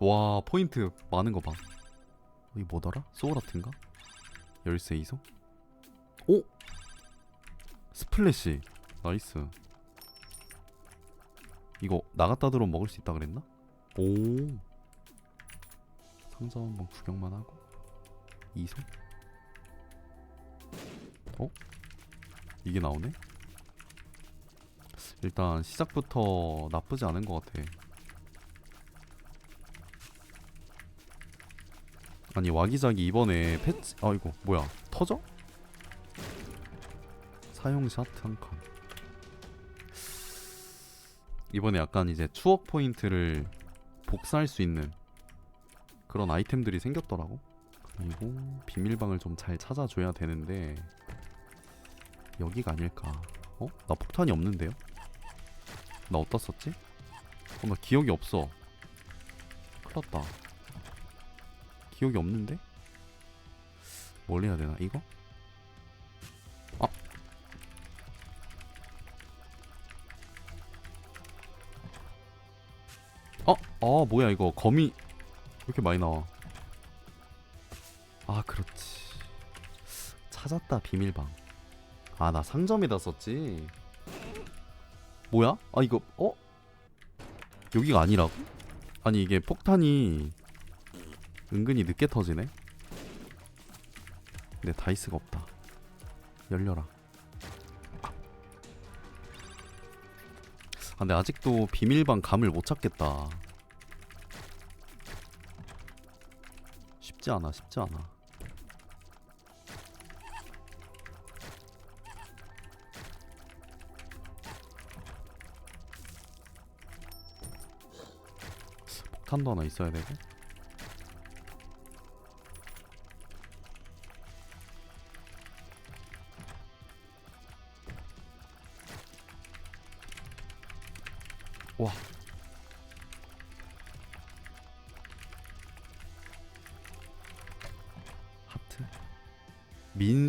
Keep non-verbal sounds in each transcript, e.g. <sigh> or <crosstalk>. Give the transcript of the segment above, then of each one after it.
와 포인트 많은 거 봐. 이 뭐더라? 소울아트인가? 열쇠 이소? 오! 스플래시 나이스. 이거 나갔다 들어오면 먹을 수 있다 그랬나? 오. 상점 한번 구경만 하고 이소? 어? 이게 나오네? 일단 시작부터 나쁘지 않은 것 같아. 아니 와기자기 이번에 패치 아이고 뭐야 터져? 사용샷 한칸 이번에 약간 이제 추억 포인트를 복사할 수 있는 그런 아이템들이 생겼더라고 그리고 비밀방을 좀 잘 찾아줘야 되는데 여기가 아닐까 어? 나 폭탄이 없는데요? 나 어디다 썼지? 어, 나 기억이 없어 큰일 났다 기억이 없는데? 뭘 해야 되나? 이거? 아. 어? 아 뭐야 이거 거미 왜 이렇게 많이 나와 아 그렇지 찾았다 비밀방 아 나 상점에다 썼지 뭐야? 아 이거 어? 여기가 아니라고? 아니 이게 폭탄이 은근히 늦게 터지네. 근데 다이스가 없다. 열려라. 아 근데 아직도 비밀방 감을 못 찾겠다. 쉽지 않아, 쉽지 않아. 폭탄도 하나 있어야 되고.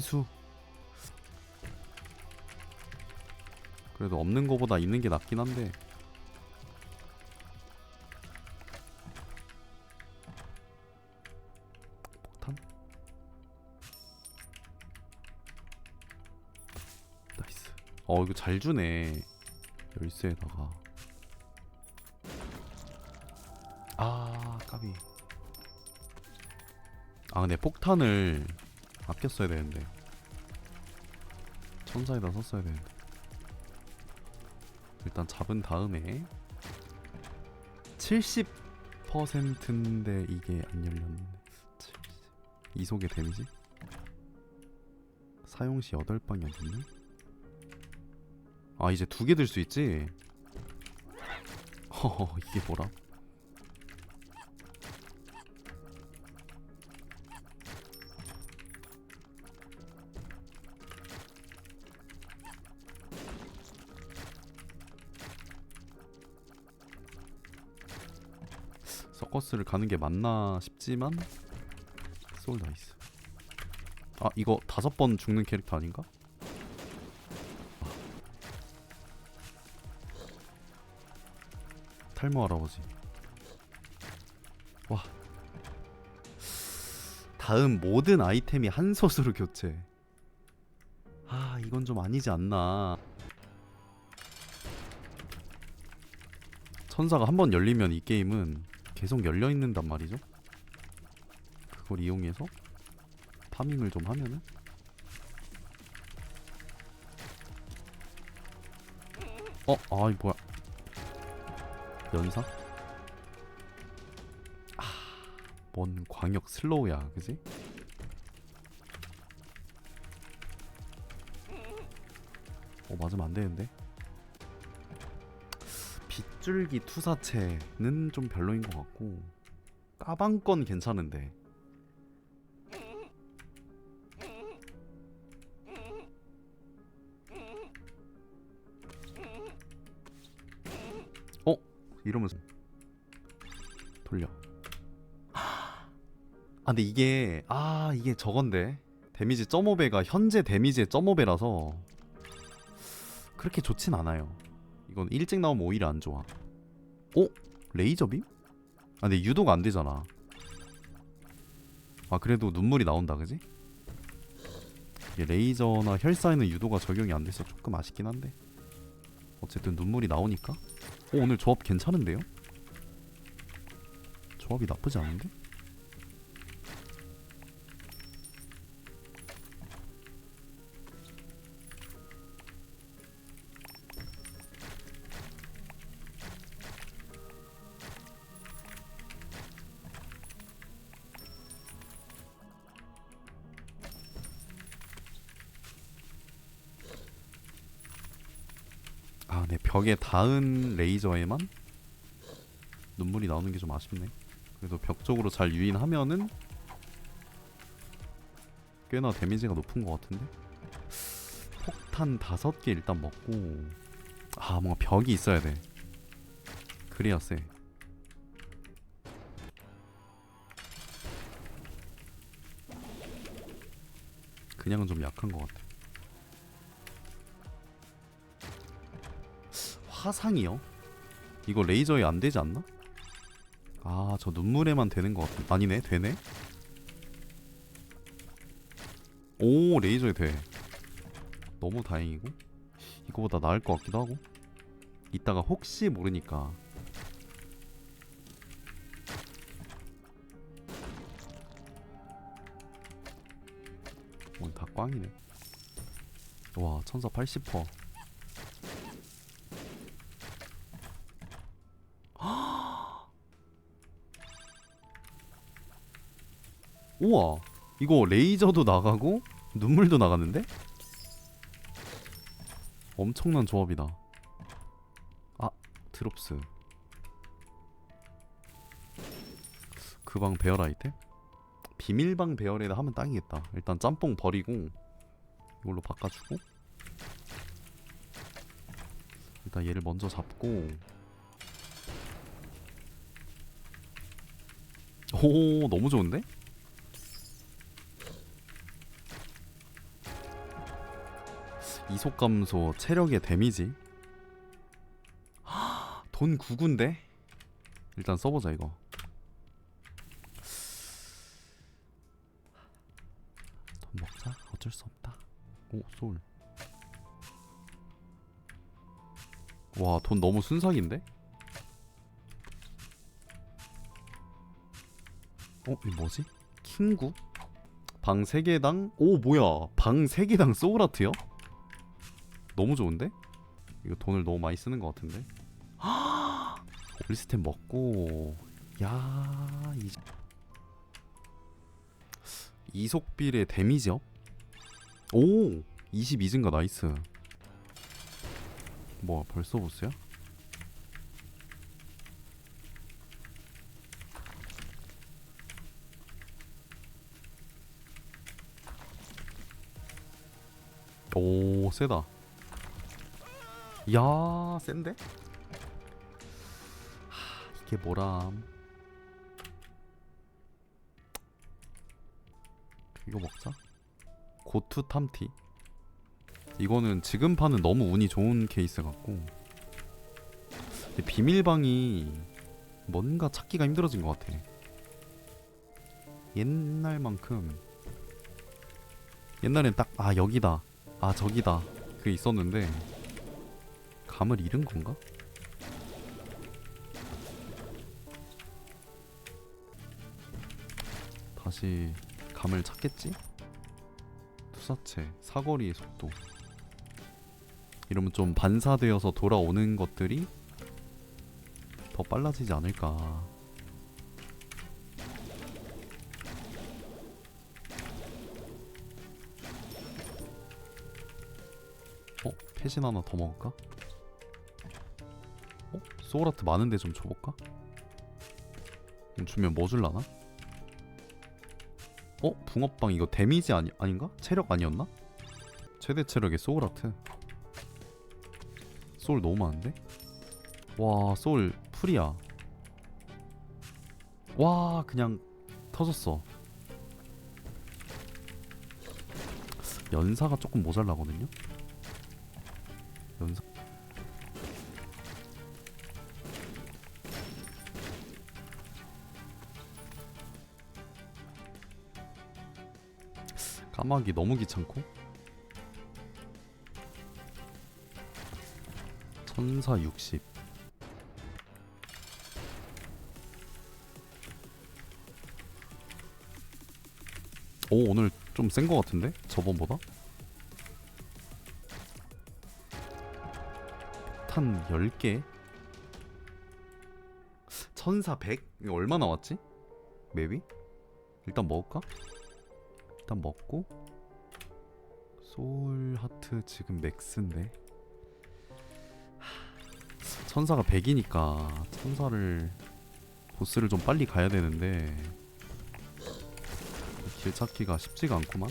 민수. 그래도 없는 거보다 있는 게 낫긴 한데. 폭탄? 나이스. 어, 이거 잘 주네. 열쇠에다가. 아 까비 아 근데 폭탄을 아껴 써야 되는데. 천사에다 썼어야 되는데. 일단 잡은 다음에 70%인데 이게 안 열렸네. 70. 이속의 데미지? 사용시 8방이었네? 아 이제 두 개 들 수 있지? <laughs> 허허 이게 뭐라 서커스를 가는 게 맞나 싶지만 소울 나이스. 아 이거 다섯 번 죽는 캐릭터 아닌가? 아. 탈모 할아버지. 와. 다음 모든 아이템이 한 솥으로 교체. 아 이건 좀 아니지 않나. 천사가 한 번 열리면 이 게임은 계속 열려 있는단 말이죠. 그걸 이용해서 파밍을 좀 하면은 어, 아이 뭐야? 연사? 아, 뭔 광역 슬로우야, 그지? 어 맞으면 안 되는데. 빗줄기 투사체는 좀 별로인 것 같고 까방건 괜찮은데. 어? 이러면서 돌려. 아 근데 이게 아 이게 저건데. 데미지 0.5배가 현재 데미지의 0.5배라서 그렇게 좋진 않아요 이건 일찍 나오면 오히려 안 좋아. 어? 레이저 빔? 아 근데 유도가 안 되잖아 아 그래도 눈물이 나온다 그지? 레이저나 혈사에는 유도가 적용이 안 돼서 조금 아쉽긴 한데 어쨌든 눈물이 나오니까 오 오늘 조합 괜찮은데요? 조합이 나쁘지 않은데? 벽에 닿은 레이저에만 눈물이 나오는 게 좀 아쉽네. 그래도 벽 쪽으로 잘 유인하면은 꽤나 데미지가 높은 것 같은데. 폭탄 다섯 개 일단 먹고 아 뭔가 벽이 있어야 돼. 그래야 세. 그냥은 좀 약한 것 같아. 화상이요? 이거 레이저에 안 되지 않나? 아, 저 눈물에만 되는 것 같은. 아니네, 되네. 오, 레이저에 돼. 너무 다행이고. 이거보다 나을 것 같기도 하고. 이따가 혹시 모르니까. 오늘 다 꽝이네. 와, 천사 80%. 우와 이거 레이저도 나가고 눈물도 나갔는데? 엄청난 조합이다 아 드롭스 그 방 배열 아이템? 비밀방 배열에다 하면 딱이겠다 일단 짬뽕 버리고 이걸로 바꿔주고 일단 얘를 먼저 잡고 오 너무 좋은데? 이속 감소, 체력의 데미지. 돈 9구인데? 일단 써보자 이거. 돈 먹자. 어쩔 수 없다. 오 소울. 와 돈 너무 순삭인데? 어? 이 뭐지? 킹구? 방 3개당? 오 뭐야 방 3개당 소울아트요? 너무 좋은데? 이거 돈을 너무 많이 쓰는 것 같은데? <gasps> 올리스템 먹고 야 이... 이속빌의 데미지업? 오! 22증가 나이스 뭐 벌써 보스야? 오 세다 야 센데? 하, 이게 뭐람? 이거 먹자. 고투 탐티. 이거는 지금 파는 너무 운이 좋은 케이스 같고. 비밀방이 뭔가 찾기가 힘들어진 것 같아. 옛날만큼. 옛날엔 딱 아 여기다. 아 저기다. 그게 있었는데 감을 잃은 건가? 다시 감을 찾겠지? 투사체, 사거리의 속도 이러면 좀 반사되어서 돌아오는 것들이 더 빨라지지 않을까 어? 패신 하나 더 먹을까? 어? 소울아트 많은데 좀 줘볼까? 음, 주면 뭐 줄라나? 어? 붕어빵 이거 데미지 아니, 아닌가? 체력 아니었나? 최대 체력의 소울아트 소울 너무 많은데? 와 소울 풀이야 와 그냥 터졌어 연사가 조금 모자라거든요? 연사 까마귀 너무 귀찮고 천사 60 오 오늘 좀 센 거 같은데? 저번보다? 탄 10개 천사 100? 이거 얼마 나왔지? 맵이? 일단 먹을까? 일단 먹고 소울 하트 지금 맥스인데. 하, 천사가 100이니까 천사를 보스를 좀 빨리 가야 되는데 길 찾기가 쉽지가 않구만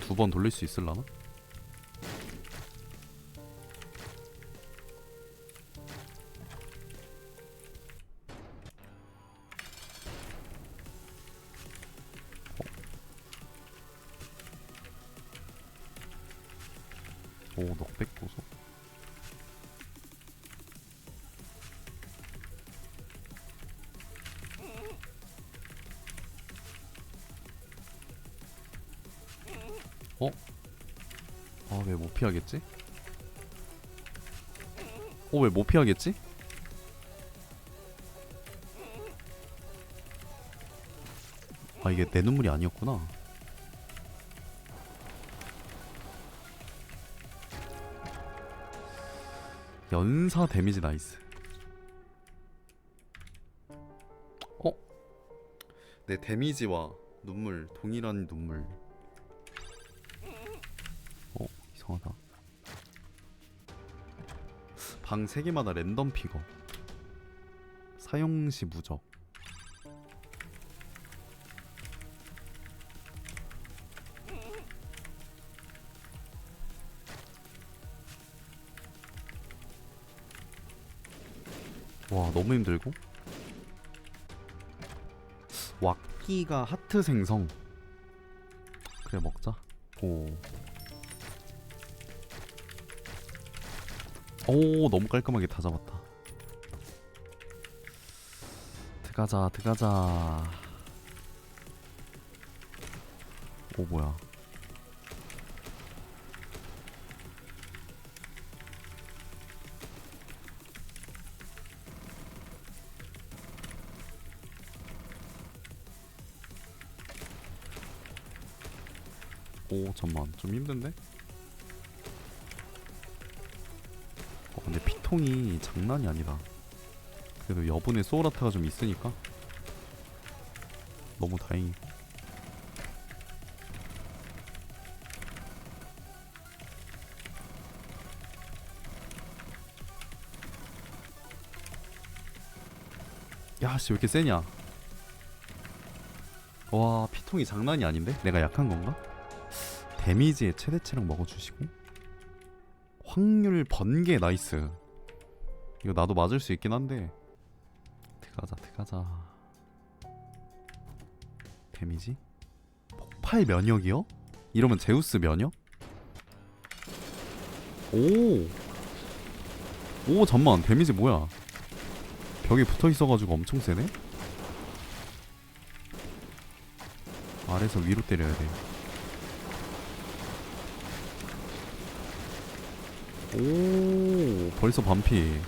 두 번 돌릴 수 있을라나? 어? 아 왜 못 피하겠지? 어 왜 못 피하겠지? 아 이게 내 눈물이 아니었구나 연사 데미지 나이스 어? 내 데미지와 눈물 동일한 눈물 이상하다. 방 3개마다 랜덤 픽업. 사용시 무적. 와 너무 힘들고? 왁기가 하트 생성. 그래 먹자. 오. 오 너무 깔끔하게 다 잡았다. 들어가자 들어가자. 오 뭐야. 오 잠만. 좀 힘든데? 피통이 장난이 아니다 그래도 여분의 소울아트가 좀 있으니까 너무 다행이 야씨 왜 이렇게 세냐 와 피통이 장난이 아닌데? 내가 약한 건가? 데미지의 최대치랑 먹어주시고 확률 번개 나이스 이거 나도 맞을 수 있긴 한데 들어가자 들어가자 데미지 폭발 면역이요? 이러면 제우스 면역? 오! 오 잠만 데미지 뭐야 벽에 붙어 있어가지고 엄청 세네? 아래서 위로 때려야 돼 오 벌써 반피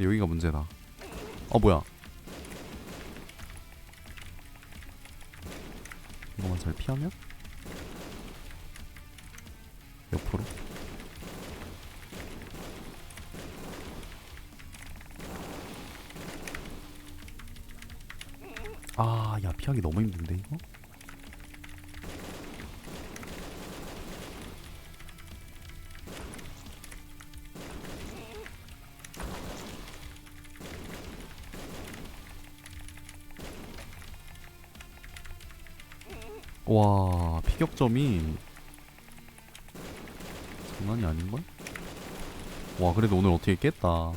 여기가 문제다. 아 뭐야? 이거만 잘 피하면? 옆으로? 아야 피하기 너무 힘든데 이거 와 피격점이 장난이 아닌걸? 와 그래도 오늘 어떻게 깼다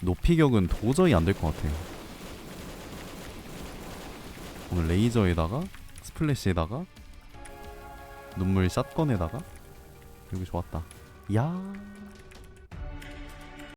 높이격은 도저히 안 될 것 같아요. 오늘 레이저에다가 스플래시에다가 눈물 샷건에다가 여기 좋았다. 야